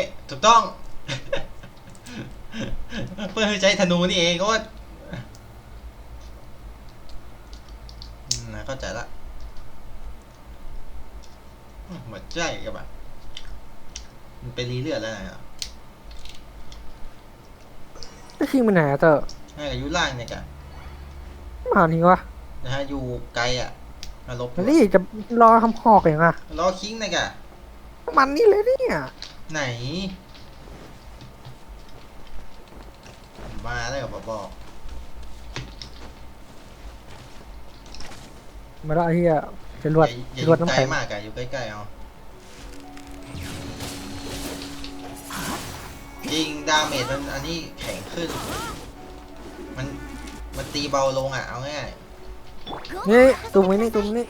เออนี่ถูกต้อง เพื่อใช้ธนูนี่เองโอ๊ตอืมนะเข้าใจละอืมเหมือนใจกับอะมันเป็นรีเลือดแล้วนะจะคิงไปไหนอะเตอร์ให้อายุล่างเนี่ยกะมานี่วะนะฮะอยู่ไกลอะมาลบแล้วนี่จะรอทำหอกอย่างอะรอคิงเนี่ยกะมันนี่เลยเนี่ย ไหน มาแล้วกับบอกมาแล้วไอ้เหี้ยจะรวดอย่าอจะรวยู่ดน้ำไกลแข็งมากอะอยู่ใกล้ๆเอาจริงดาเมจมันอันนี้แข็งขึ้น มันมันตีเบาลงอะเอาง่ายนี่ตุ้มไว้นี่ตุ้มนี่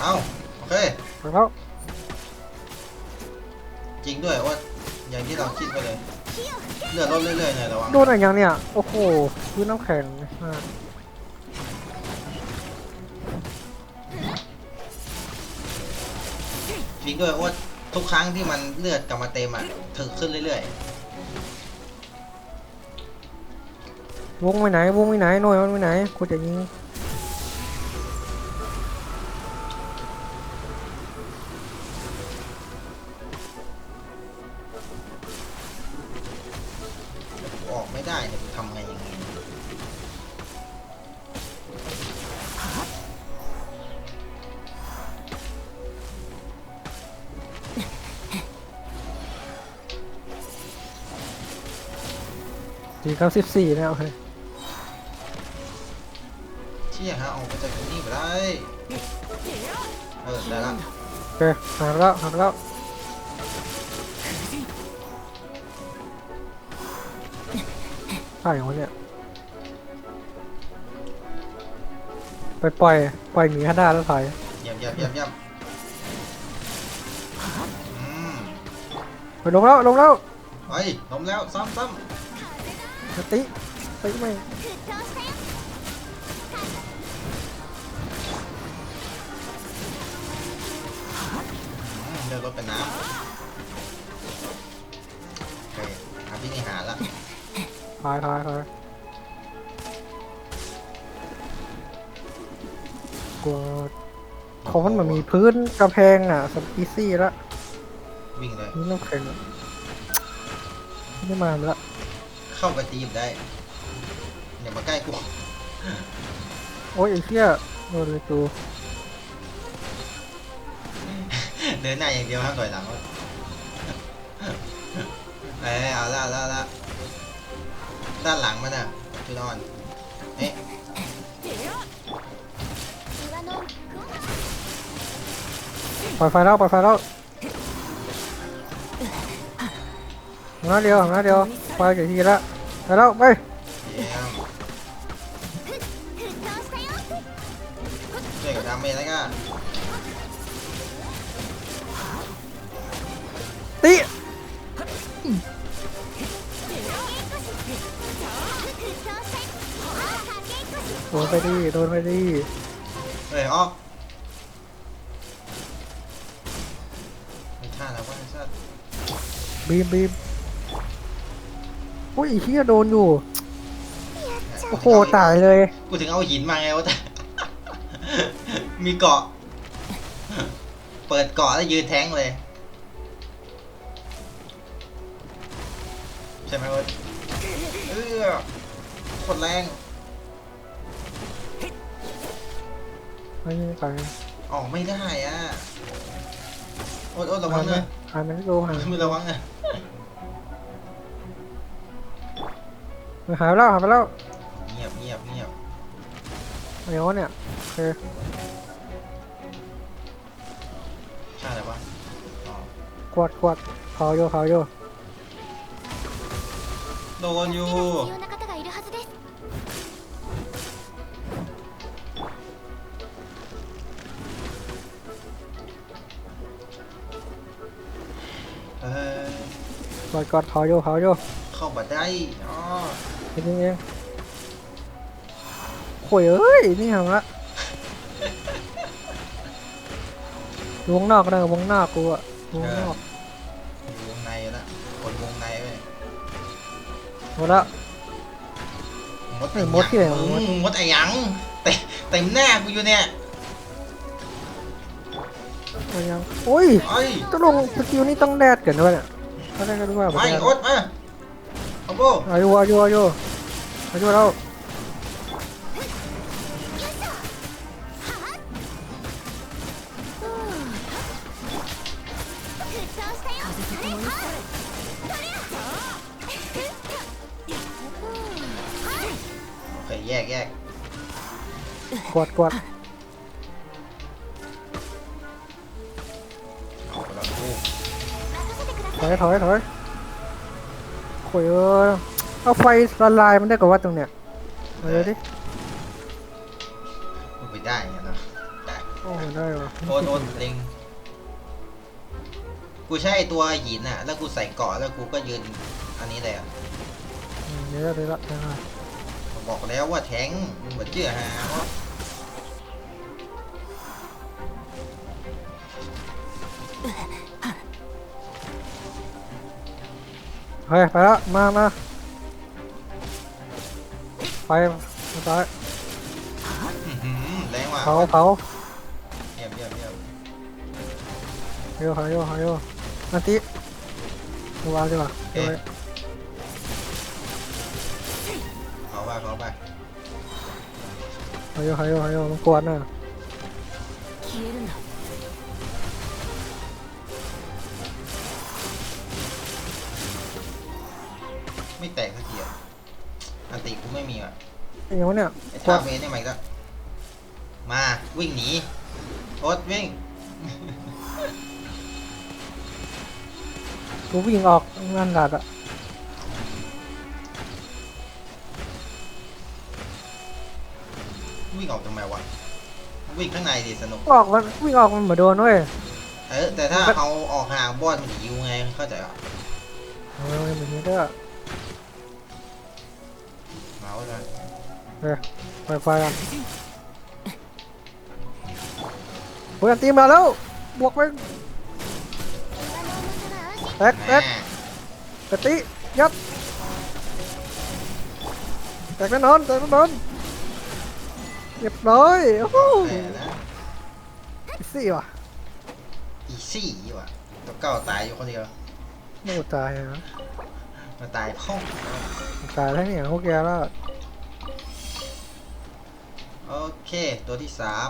เอาโอเคไปแล้วจริงด้วยว่าอย่างที่เราคิดไปเลยเลือดลดเรื่อยๆเนี่ยระวังโดนอะไรอย่างเนี่ยโอ้โหพื้นน้ำแข็งอะจริงด้วยว่าทุกครั้งที่มันเลือดกลับมาเต็มอะถึกขึ้นเรื่อยวงไปไหนวงไปไหนหน่วยมันไปไหนกูจะยิง สี่เก้าสิบสี่นะโอเคเชี่ยฮะออกมาจากตรงนี้ไปได้เออได้ละโอเคหาแล้วหาแล้วใช่ของเนี่ยไปปล่อยปล่อยหมีฮัดด้าแล้วถอยเยี่ยมเยี่ยมเยี่ยมเยี่ยมอืมไปลงแล้วลงแล้วเฮ้ยล้มแล้วซ้ำซ้ ติติไม่เดินรถเป็นน้ำโอเคหาที่นี่หาละพายพายพายกูเขามันมันมีพื้นกระแพงอะสปีซี่ละวิ่งเลยนี่ต้องแข็งนี่มาแล้ว เข้าไปตีมได้อย่ามาใกล้กูโอ้ยไอ้เหี้ยโดนเลยกูเดินหน้าอย่างเดียวห้ามถอยหลังวะเอ้ยเอาละเอาละเอาละด้านหลังมันอะพี่นอนเอ๊ะ岩のปล่อยไฟแล้วปล่อยไฟแล้วหน้าเดียวหน้าเดียวไฟกี่ทีละ ไปแล้วไปเกับดาเมจแล้กันตีโดนไปดิโดนไปดิเฮ้ยออกไม่ฆ่าแล้วว่าไอ้สัตว์บีมบีม อ้ยไอ้เหี้ยโดนอยู่ โอ้โหตายเลย กูถึงเอาหินมาไงวะแต่ มีเกาะ เปิดเกาะแล้วยืนแท้งเลย ใช่ไหมวะเออโคนแรงไม่ไม่ไปออกไม่ได้อะ โอ๊ตโอ๊ตระวัหางยมันนะหายมันไม่รู้หายไม่ระวังนะ หายไปแล้วหายไปแล้วเงียบเงียบเงียบไอ้โอ้เนี่ยโอเคฆ่าอะไรวะอ๋กวดกวดเผาอยู่เผาอยู่โดนอยู่เออกวดกวดเผาอยู่เผาอยู่เข้าบัได้อ๋อ นิดนึงเองโอ้ยเอ้ย นี่ทำละอยู่วงนอกก็ได้วงนอกกูอะวงนอกอยู่วงในแล้วคนวงในเว้ยหมดละ มดเอ้ยมดที่ไหนมึวะมดงมดไอ้หยังเต็มเต็มหน้ากูอยู่เนี่ยเอายังโอ้ยไอ้ยต้องลงสกิลนี่ต้องแดดกันด้วยเนี่ยถ้าได้ก็รู้ว่าไปบ่แดดโอ๊ตมา คอมโบอายุอายุอายุอายุเราโอเคแยกแยกกดกดถอยถอยถอย โอ้ยเออเอาไฟละลายมันได้กับว่าตรงเนี้ยมาเลยดิกูไปได้ไงเนาะได้โอ้โหได้วะโอนโอนเล็งกูใช้ไอ้ตัวหินอะ แล้วกูใส่เกราะแล้วกูก็ยืนอันนี้เลยอะอืมเดี๋ยวเดี๋ยวละเดี๋ยวละบอกแล้วว่าแทงค์มึงเหมือนเชื่อฮะ เฮ้ยไปละมามาไปมาตาย อื้อหือแรงว่ะ เผาเผา เยี่ยมเยี่ยมเยี่ยม เร็วเร็วเร็วอันติดูวางดีกว่าเดี๋ยวไว้ เขาว่าเขาไป เร็วเร็วเร็วมันกวนน่ะ 消えるん ไม่แตกสักทีอะอันติกูไม่มีอะไอ้ยังวะเนี่ยไอ้กวทานเมนได้ไหมก็มาวิ่งหนีโอ๊ตวิ่ง กูวิ่งออกงานหลัดอะวิ่งออกทำไมวะวิ่งข้างในดิสนุก ออกมันวิ่งออกมันเหมือนโดนเว้ยเออแต่ถ้าเอาออกห่างบอสมันจะยิวไงเข้าใจป่ะเออมันแบบนี้าวเลเออเปิดไฟกันเพื่อนตีมาแล้ว บวกไปแอ๊กแอ๊ตกะตียัดแตกแน่นอนแตกแน่นอนเรียบร้อยโอ้โหอีซี่ว่ะอีซี่ว่ะตัวเก่าตายอยู่คนเดียวไม่ตายนะมาตายห้องตายแล้วเนี่ยพวกแกแล้ว โอเค ตัวที่สาม